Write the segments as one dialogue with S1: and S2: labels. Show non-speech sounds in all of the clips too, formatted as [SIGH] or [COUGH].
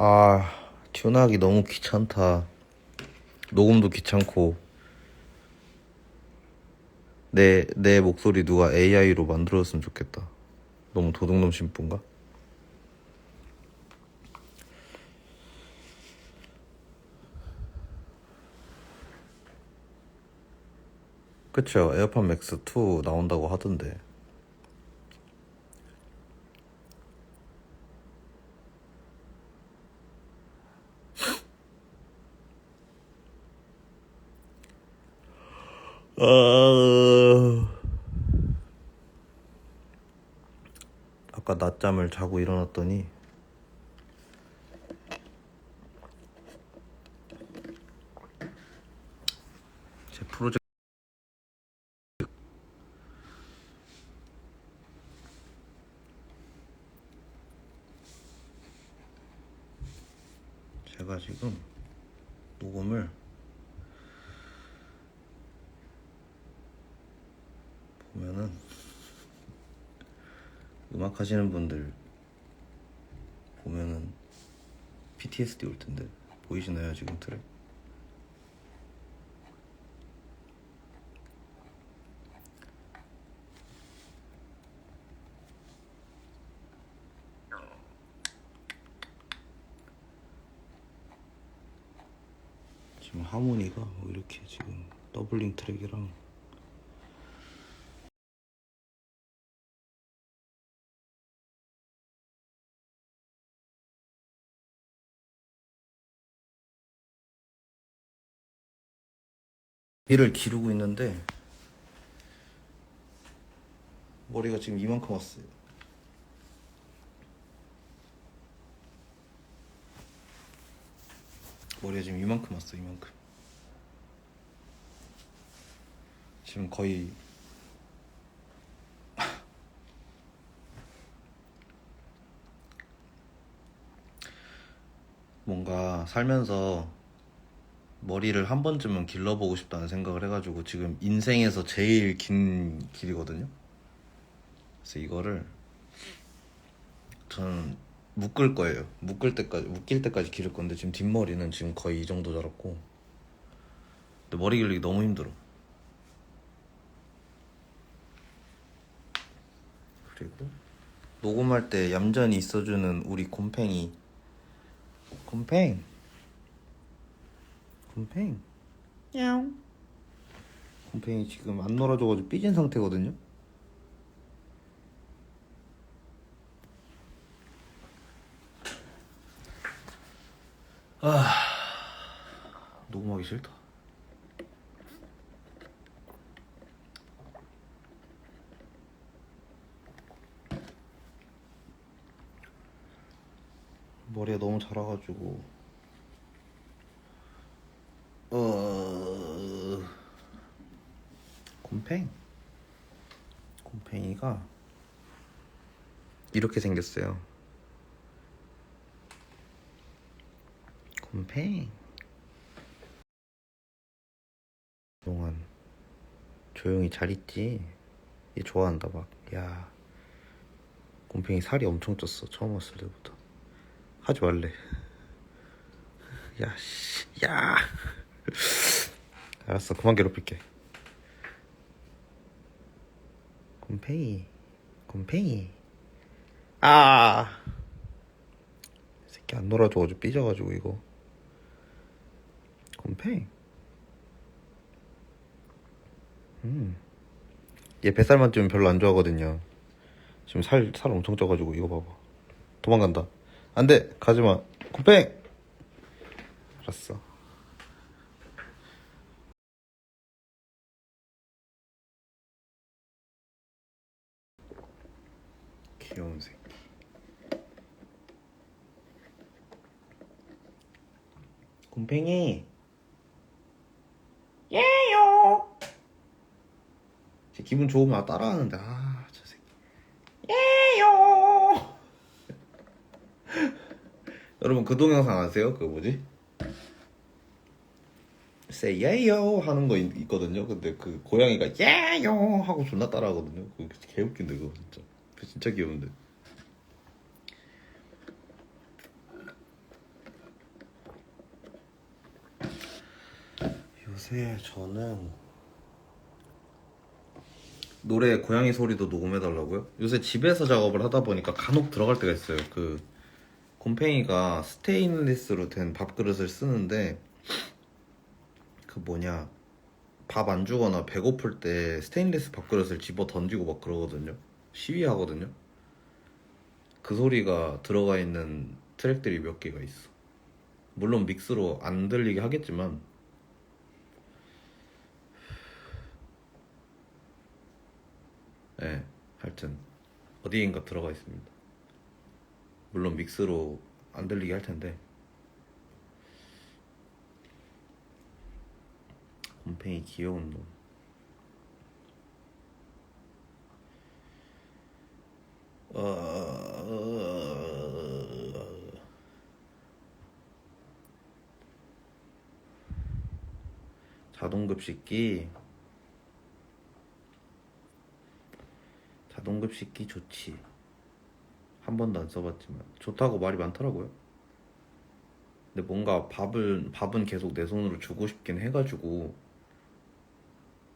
S1: 아, 튜나기 너무 귀찮다. 녹음도 귀찮고. 내, 내 목소리 누가 AI로 만들었으면 좋겠다. 너무 도둑놈 심부인가? 그쵸. 에어팟 맥스 2 나온다고 하던데. 아... 아까 낮잠을 자고 일어났더니 제 프로젝트 제가 지금 녹음을 보면은 음악 하시는 분들 보면은 PTSD 올 텐데 보이시나요 지금 트랙? 지금 하모니가 뭐 이렇게 지금 더블링 트랙이랑 이를 기르고 있는데 머리가 지금 이만큼 왔어요. 머리가 지금 이만큼 왔어 이만큼. 지금 거의 [LAUGHS] 뭔가 살면서 머리를 한 번쯤은 길러보고 싶다는 생각을 해가지고 지금 인생에서 제일 긴 길이거든요. 그래서 이거를 저는 묶을 거예요. 묶을 때까지 묶일 때까지 기를 건데 지금 뒷머리는 지금 거의 이 정도 자랐고, 근데 머리 길르기 너무 힘들어. 그리고 녹음할 때 얌전히 있어주는 우리 곰팽이. 곰팽. 곰팽. 야옹. 곰팽이 지금 안 놀아줘가지고 삐진 상태거든요. 아, 녹음하기 싫다. 머리가 너무 자라가지고 곰팽 곰팽이가 이렇게 생겼어요. 곰팽 동안 조용히 잘 있지. 얘 좋아한다 막. 야 곰팽이 살이 엄청 쪘어 처음 왔을 때부터. 하지 말래. [LAUGHS] 야, 씨, 야. [LAUGHS] 알았어, 그만 괴롭힐게. 곰팽이, 곰팽이. 아! 이 새끼 안 놀아줘가지고 삐져가지고 이거. 곰팽. 음. 얘 뱃살만 찌면 별로 안 좋아하거든요. 지금 살, 살 엄청 쪄가지고 이거 봐봐. 도망간다. 안 돼! 가지마. 곰팽! 알았어. 귀여운 새끼. 곰팽이. 예요. 제 기분 좋으면 따라하는데 아 저 새끼. 예요. [LAUGHS] 여러분 그 동영상 아세요? 그 뭐지? say 예요 하는 거 있, 있거든요. 근데 그 고양이가 예요 하고 존나 따라하거든요. 그거 개 웃긴데 그거 진짜. 진짜 귀여운데. 요새 저는 노래 고양이 소리도 녹음해달라고요? 요새 집에서 작업을 하다 보니까 간혹 들어갈 때가 있어요. 그 곰팽이가 스테인리스로 된 밥그릇을 쓰는데 그 뭐냐 밥 안 주거나 배고플 때 스테인리스 밥그릇을 집어 던지고 막 그러거든요. 시위하거든요. 그 소리가 들어가 있는 트랙들이 몇 개가 있어. 물론 믹스로 안 들리게 하겠지만 네, 하여튼 어디인가 들어가 있습니다. 물론 믹스로 안 들리게 할 텐데 곰팽이 귀여운 놈. 자동급식기. 자동급식기 좋지. 한 번도 안 써봤지만. 좋다고 말이 많더라고요. 근데 뭔가 밥을 밥은 계속 내 손으로 주고 싶긴 해가지고.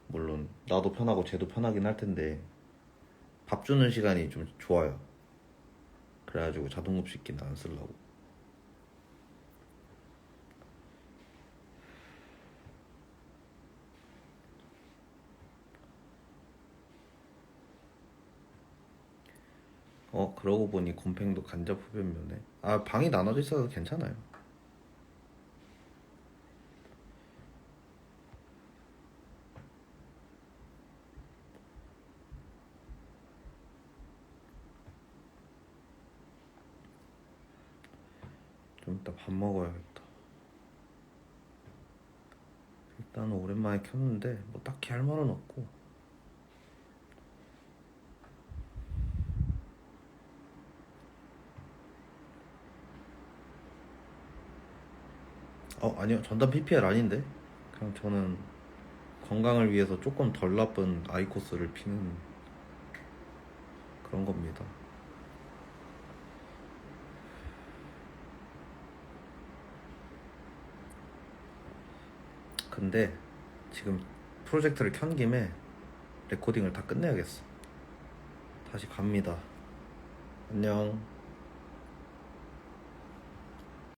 S1: 물론 나도 편하고 쟤도 편하긴 할 텐데 밥 주는 시간이 좀 좋아요. 그래가지고 자동급식기는 안 쓰려고 어 그러고 보니 곰팽도 간접 흡연면에. 아 방이 나눠져 있어서 괜찮아요. 좀 이따 밥 먹어야겠다. 일단은 오랜만에 켰는데 뭐 딱히 할 말은 없고 어 아니요. 전담 PPL 아닌데? 그냥 저는 건강을 위해서 조금 덜 나쁜 아이코스를 피는 그런 겁니다. 근데 지금 프로젝트를 켠 김에 레코딩을 다 끝내야겠어. 다시 갑니다. 안녕